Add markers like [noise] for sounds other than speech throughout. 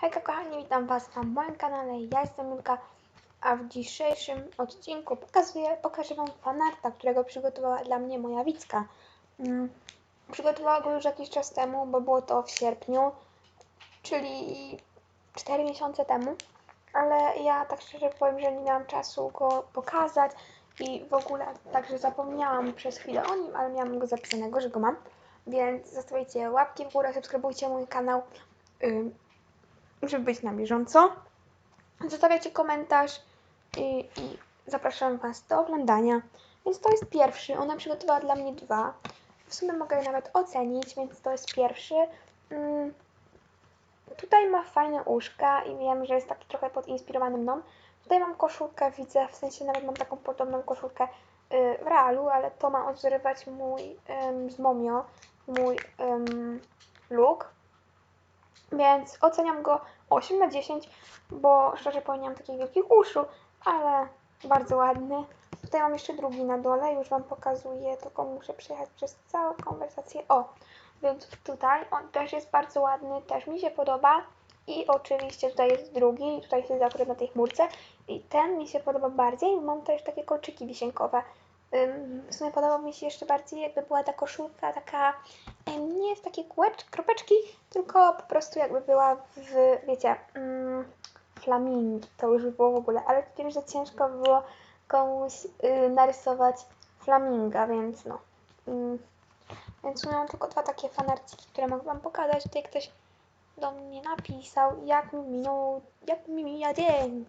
Hejka kochani, witam Was na moim kanale, ja jestem Julka, a w dzisiejszym odcinku pokazuję, pokażę Wam fanarta, którego przygotowała dla mnie moja Wicka. Mm, przygotowała go już jakiś czas temu, bo było to w sierpniu, czyli 4 miesiące temu, ale ja tak szczerze powiem, że nie miałam czasu go pokazać i w ogóle także zapomniałam przez chwilę o nim, ale miałam go zapisanego, że go mam, więc zostawiajcie łapki w górę, subskrybujcie mój kanał. Żeby być na bieżąco. Zostawiacie komentarz i, i zapraszam Was do oglądania. Więc to jest pierwszy. Ona przygotowała dla mnie dwa. W sumie mogę je nawet ocenić, więc to jest pierwszy. Mm. Tutaj ma fajne uszka i wiem, że jest taki trochę podinspirowany mną. Tutaj mam koszulkę, widzę, w sensie nawet mam taką podobną koszulkę y, w realu, ale to ma odwzorować mój z Momio, mój look. Więc oceniam go 8 na 10, bo szczerze powiem, nie mam takich wielkich uszu, ale bardzo ładny. Tutaj mam jeszcze drugi na dole, już Wam pokazuję, tylko muszę przejechać przez całą konwersację. O, więc tutaj on też jest bardzo ładny, też mi się podoba. I oczywiście tutaj jest drugi, tutaj jest akurat na tej chmurce. I ten mi się podoba bardziej, mam też takie kolczyki wisienkowe. W sumie podoba mi się jeszcze bardziej, jakby była ta koszulka taka, nie w takie kółecz, kropeczki, tylko po prostu jakby była w, wiecie, mm, flamingi, to już by było w ogóle, ale wiem, że ciężko było komuś y, narysować flaminga, więc no. Mm. Więc miałam tylko dwa takie fanarciki, które mogę Wam pokazać. Tutaj ktoś do mnie napisał, jak mi minął, jak mi mija dzień.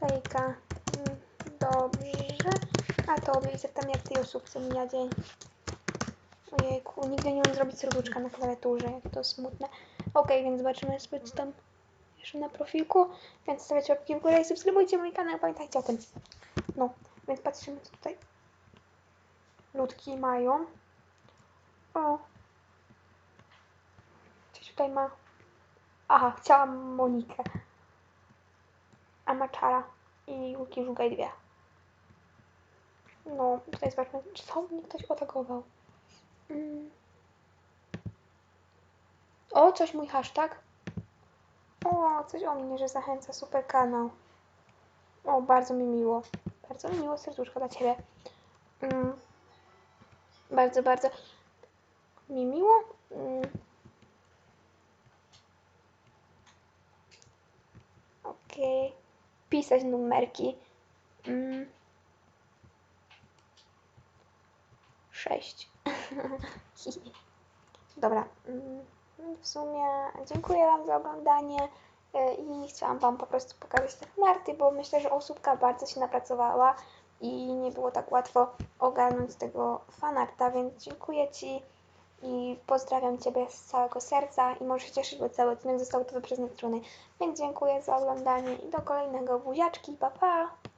Hejka. Mm, Dobrze. A tobie widzę tam jak tej osóbce mija dzień. Ojejku, nigdy nie umiem zrobić serduszka na klawiaturze, jak to smutne. Okej, więc zobaczymy sobie co tam jeszcze na profilku. Więc stawiacie łapki w górę i subskrybujcie mój kanał, pamiętajcie o tym. No, więc patrzymy co tutaj ludki mają. O. Coś tutaj ma. Aha, chciałam Monikę. A ma czara. I Łuki Żugaj dwie. No, tutaj zobaczmy, czy co mnie ktoś otagował. O, coś mój hashtag. O, coś o mnie, że zachęca super kanał. O, bardzo mi miło. Bardzo mi miło, serduszko dla Ciebie. Mm. Bardzo, bardzo mi miło. Mm. Okej. Pisać numerki. Mm. [laughs] Dobra. mm, W sumie dziękuję Wam za oglądanie y, i chciałam Wam po prostu pokazać te narty, bo myślę, że osóbka bardzo się napracowała i nie było tak łatwo ogarnąć tego fanarta, więc dziękuję Ci i pozdrawiam Ciebie z całego serca i możesz się cieszyć, bo cały odcinek został to przez. Więc dziękuję za oglądanie i do kolejnego buziaczki, pa pa!